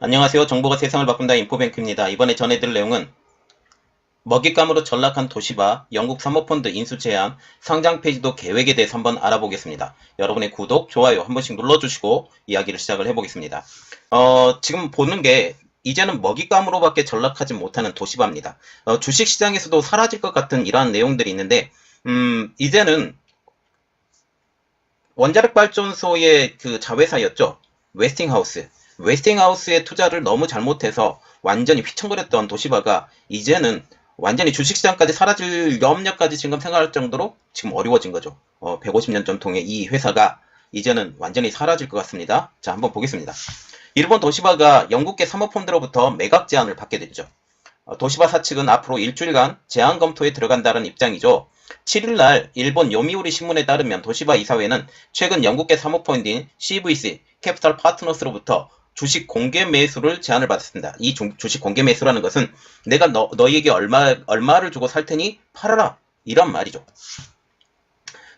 안녕하세요. 정보가 세상을 바꾼다 인포뱅크입니다. 이번에 전해드릴 내용은 먹잇감으로 전락한 도시바, 영국 사모펀드 인수 제한, 상장 페이지도 계획에 대해서 한번 알아보겠습니다. 여러분의 구독, 좋아요 한 번씩 눌러주시고 이야기를 시작을 해보겠습니다. 어, 지금 보는 게 이제는 먹잇감으로밖에 전락하지 못하는 도시바입니다. 어, 주식시장에서도 사라질 것 같은 이러한 내용들이 있는데 음, 이제는 원자력 발전소의 그 자회사였죠. 웨스팅하우스. 웨스팅하우스의 투자를 너무 잘못해서 완전히 휘청거렸던 도시바가 이제는 완전히 주식시장까지 사라질 염려까지 지금 생각할 정도로 지금 어려워진 거죠. 어, 150년 전통의 이 회사가 이제는 완전히 사라질 것 같습니다. 자, 한번 보겠습니다. 일본 도시바가 영국계 사모펀드로부터 매각 제안을 받게 됐죠. 어, 도시바 사측은 앞으로 일주일간 제안 검토에 들어간다는 입장이죠. 7일날 일본 요미우리 신문에 따르면 도시바 이사회는 최근 영국계 사모펀드인 CVC 캐피탈 파트너스로부터 주식 공개 매수를 제안을 받았습니다. 이 주, 주식 공개 매수라는 것은 내가 너, 너에게 얼마, 얼마를 주고 살 테니 팔아라. 이런 말이죠.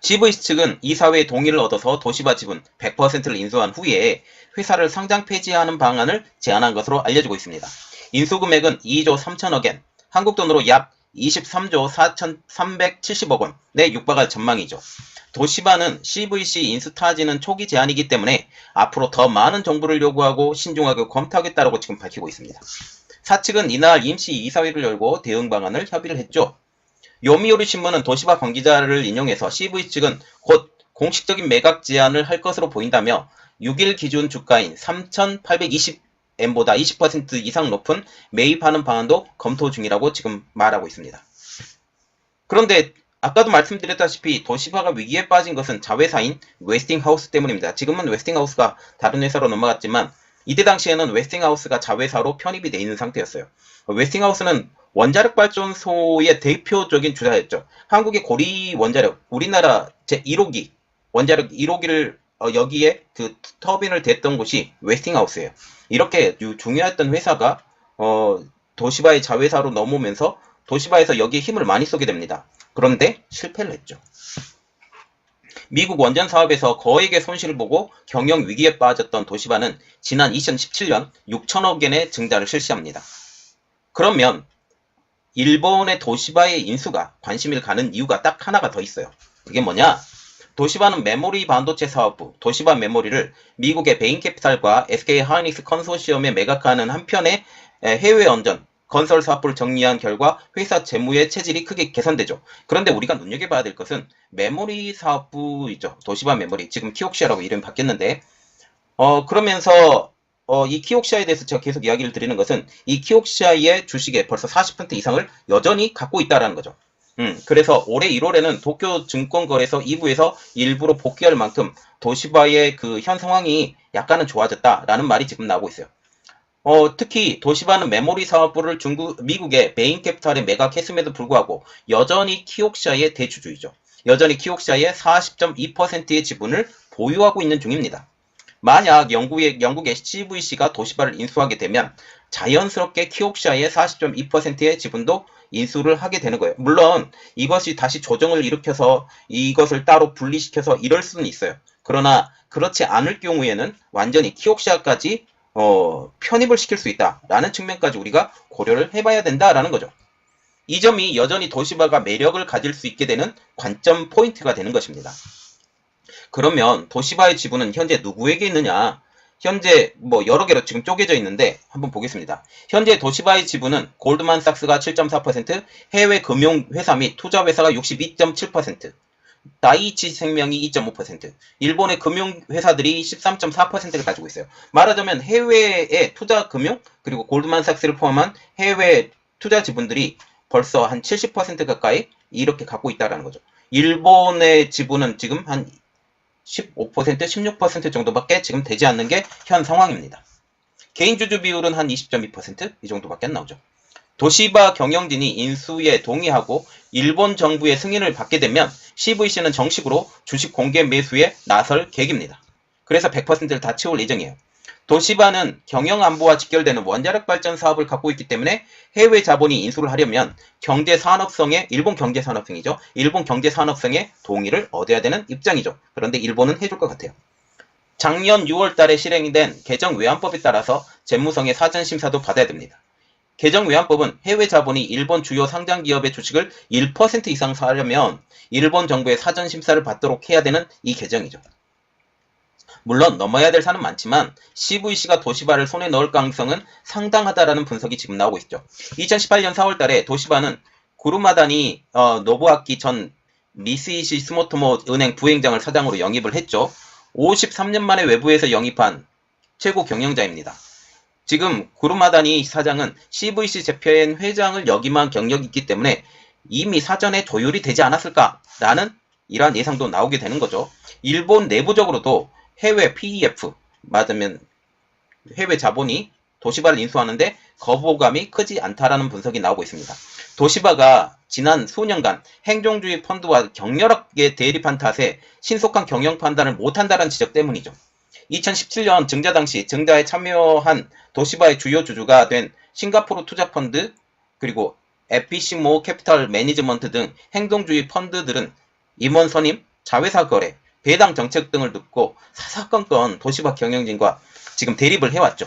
CVC 측은 이사회의 동의를 얻어서 도시바 지분 100%를 인수한 후에 회사를 상장 폐지하는 방안을 제안한 것으로 알려지고 있습니다. 인수 금액은 2조 3천억 엔, 한국 돈으로 약 23조 4,370억 원에 육박할 전망이죠. 도시바는 CVC 인수 타지는 초기 제안이기 때문에 앞으로 더 많은 정보를 요구하고 신중하게 검토하겠다라고 지금 밝히고 있습니다. 사측은 이날 임시 이사회를 열고 대응 방안을 협의를 했죠. 요미우리 신문은 도시바 관계자를 인용해서 CV 측은 곧 공식적인 매각 제안을 할 것으로 보인다며 6일 기준 주가인 3,820 엔보다 20% 이상 높은 매입하는 방안도 검토 중이라고 지금 말하고 있습니다. 그런데 아까도 말씀드렸다시피 도시바가 위기에 빠진 것은 자회사인 웨스팅하우스 때문입니다. 지금은 웨스팅하우스가 다른 회사로 넘어갔지만 이때 당시에는 웨스팅하우스가 자회사로 편입이 돼 있는 상태였어요. 웨스팅하우스는 원자력 발전소의 대표적인 주자였죠. 한국의 고리 원자력, 우리나라 제1호기 원자력 1호기를 어, 여기에 그 터빈을 댔던 곳이 웨스팅하우스예요. 이렇게 중요했던 회사가 어, 도시바의 자회사로 넘어오면서 도시바에서 여기에 힘을 많이 쏘게 됩니다. 그런데 실패를 했죠. 미국 원전 사업에서 거액의 손실을 보고 경영 위기에 빠졌던 도시바는 지난 2017년 6천억 엔의 증자를 실시합니다. 그러면 일본의 도시바의 인수가 관심을 가는 이유가 딱 하나가 더 있어요. 그게 뭐냐? 도시바는 메모리 반도체 사업부 도시바 메모리를 미국의 베인캐피탈과 SK 하이닉스 컨소시엄에 매각하는 한편에 해외 원전 건설 사업부를 정리한 결과 회사 재무의 체질이 크게 개선되죠. 그런데 우리가 눈여겨봐야 될 것은 메모리 사업부이죠. 도시바 메모리. 지금 키옥시아라고 이름이 바뀌었는데 어 그러면서 어, 이 키옥시아에 대해서 제가 계속 이야기를 드리는 것은 이 키옥시아의 주식의 벌써 40% 이상을 여전히 갖고 있다라는 거죠. 음, 그래서 올해 1월에는 도쿄 증권거래소 2부에서 일부러 복귀할 만큼 도시바의 그 현 상황이 약간은 좋아졌다라는 말이 지금 나오고 있어요. 어, 특히 도시바는 메모리 사업부를 중국, 미국의 베인캐피탈에 매각했음에도 불구하고 여전히 키옥시아의 대주주이죠. 여전히 키옥시아의 40.2%의 지분을 보유하고 있는 중입니다. 만약 영국의, 영국의 CVC가 도시바를 인수하게 되면 자연스럽게 키옥시아의 40.2%의 지분도 인수를 하게 되는 거예요. 물론 이것이 다시 조정을 일으켜서 이것을 따로 분리시켜서 이럴 수는 있어요. 그러나 그렇지 않을 경우에는 완전히 키옥시아까지 어, 편입을 시킬 수 있다라는 측면까지 우리가 고려를 해봐야 된다라는 거죠. 이 점이 여전히 도시바가 매력을 가질 수 있게 되는 관점 포인트가 되는 것입니다. 그러면 도시바의 지분은 현재 누구에게 있느냐? 현재 뭐 여러 개로 지금 쪼개져 있는데 한번 보겠습니다. 현재 도시바의 지분은 골드만삭스가 7.4%, 해외 금융회사 및 투자회사가 62.7%, 다이치 생명이 2.5%, 일본의 금융회사들이 13.4%를 가지고 있어요. 말하자면 해외의 투자 금융 그리고 골드만삭스를 포함한 해외 투자 지분들이 벌써 한 70% 가까이 이렇게 갖고 있다라는 거죠. 일본의 지분은 지금 한 15%, 16% 정도밖에 지금 되지 않는 게 현 상황입니다. 개인 주주 비율은 한 20.2%이 정도밖에 안 나오죠. 도시바 경영진이 인수에 동의하고 일본 정부의 승인을 받게 되면 CVC는 정식으로 주식 공개 매수에 나설 계획입니다. 그래서 100%를 다 채울 예정이에요. 도시바는 경영 안보와 직결되는 원자력 발전 사업을 갖고 있기 때문에 해외 자본이 인수를 하려면 경제 산업성의 일본 경제 산업성이죠. 일본 경제 산업성의 동의를 얻어야 되는 입장이죠. 그런데 일본은 해줄 것 같아요. 작년 6월 달에 실행이 된 개정 외환법에 따라서 재무성의 사전 심사도 받아야 됩니다. 개정 외환법은 해외 자본이 일본 주요 상장 기업의 주식을 1% 이상 사려면 일본 정부의 사전 심사를 받도록 해야 되는 이 개정이죠. 물론 넘어야 될 산은 많지만 CVC가 도시바를 손에 넣을 가능성은 상당하다라는 분석이 지금 나오고 있죠. 2018년 4월 달에 도시바는 구루마다니 어, 노부아키 전 미쓰이시 스모토모 은행 부행장을 사장으로 영입을 했죠. 53년 만에 외부에서 영입한 최고 경영자입니다. 지금 구루마다니 사장은 CVC 재팬 회장을 역임한 경력이 있기 때문에 이미 사전에 조율이 되지 않았을까라는 이러한 예상도 나오게 되는 거죠. 일본 내부적으로도 해외 PEF 맞으면 해외 자본이 도시바를 인수하는데 거부감이 크지 않다라는 분석이 나오고 있습니다. 도시바가 지난 수년간 행정주의 펀드와 격렬하게 대립한 탓에 신속한 경영 판단을 못한다는 지적 때문이죠. 2017년 증자 당시 증자에 참여한 도시바의 주요 주주가 된 싱가포르 투자 펀드 그리고 에피시모 캐피털 매니지먼트 등 행동주의 펀드들은 임원 선임, 자회사 거래, 배당 정책 등을 듣고 사사건건 도시바 경영진과 지금 대립을 해왔죠.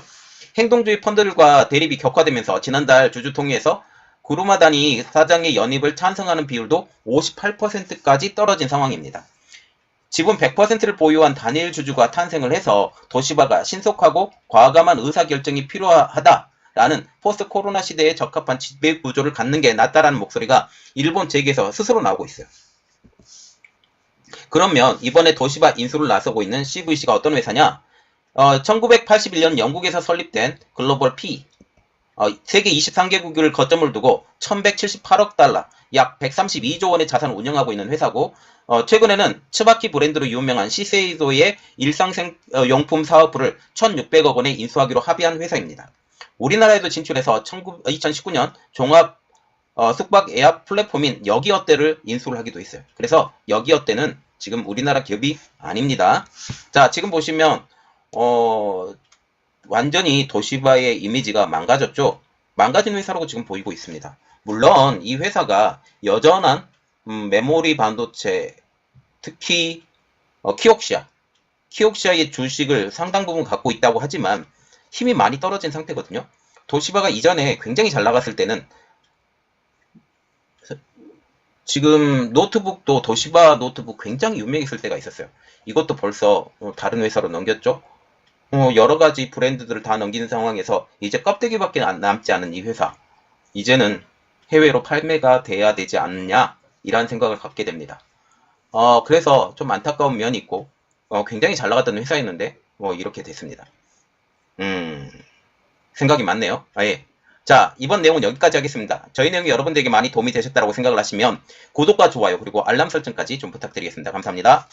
행동주의 펀드들과 대립이 격화되면서 지난달 주주통회에서 구루마다니 사장의 연입을 찬성하는 비율도 58%까지 떨어진 상황입니다. 지분 100%를 보유한 단일 주주가 탄생을 해서 도시바가 신속하고 과감한 의사결정이 필요하다라는 포스트 코로나 시대에 적합한 지배 구조를 갖는 게 낫다라는 목소리가 일본 재계에서 스스로 나오고 있어요. 그러면 이번에 도시바 인수를 나서고 있는 CVC가 어떤 회사냐? 어, 1981년 영국에서 설립된 글로벌 P, 어, 세계 23개국을 거점을 두고 1178억 달러, 약 132조 원의 자산을 운영하고 있는 회사고, 어, 최근에는 츠바키 브랜드로 유명한 시세이도의 일상용품 사업부를 1600억 원에 인수하기로 합의한 회사입니다. 우리나라에도 진출해서 19, 2019년 종합 어, 숙박 예약 플랫폼인 여기어때를 인수를 하기도 했어요. 그래서 여기어때는 지금 우리나라 기업이 아닙니다. 자, 지금 보시면 어, 완전히 도시바의 이미지가 망가졌죠. 망가진 회사라고 지금 보이고 있습니다. 물론 이 회사가 여전한 음, 메모리 반도체, 특히 어, 키옥시아, 키옥시아의 주식을 상당 부분 갖고 있다고 하지만 힘이 많이 떨어진 상태거든요. 도시바가 이전에 굉장히 잘 나갔을 때는 지금 노트북도 도시바 노트북 굉장히 유명했을 때가 있었어요. 이것도 벌써 어, 다른 회사로 넘겼죠. 어, 여러 가지 브랜드들을 다 넘기는 상황에서 이제 껍데기밖에 안- 남지 않은 이 회사. 이제는 해외로 판매가 돼야 되지 않느냐 이런 생각을 갖게 됩니다. 어, 그래서 좀 안타까운 면이 있고 어, 굉장히 잘 나갔던 회사였는데 뭐 이렇게 됐습니다. 음, 생각이 많네요. 아 예. 자, 이번 내용은 여기까지 하겠습니다. 저희 내용이 여러분들에게 많이 도움이 되셨다고 생각을 하시면 구독과 좋아요 그리고 알람 설정까지 좀 부탁드리겠습니다. 감사합니다.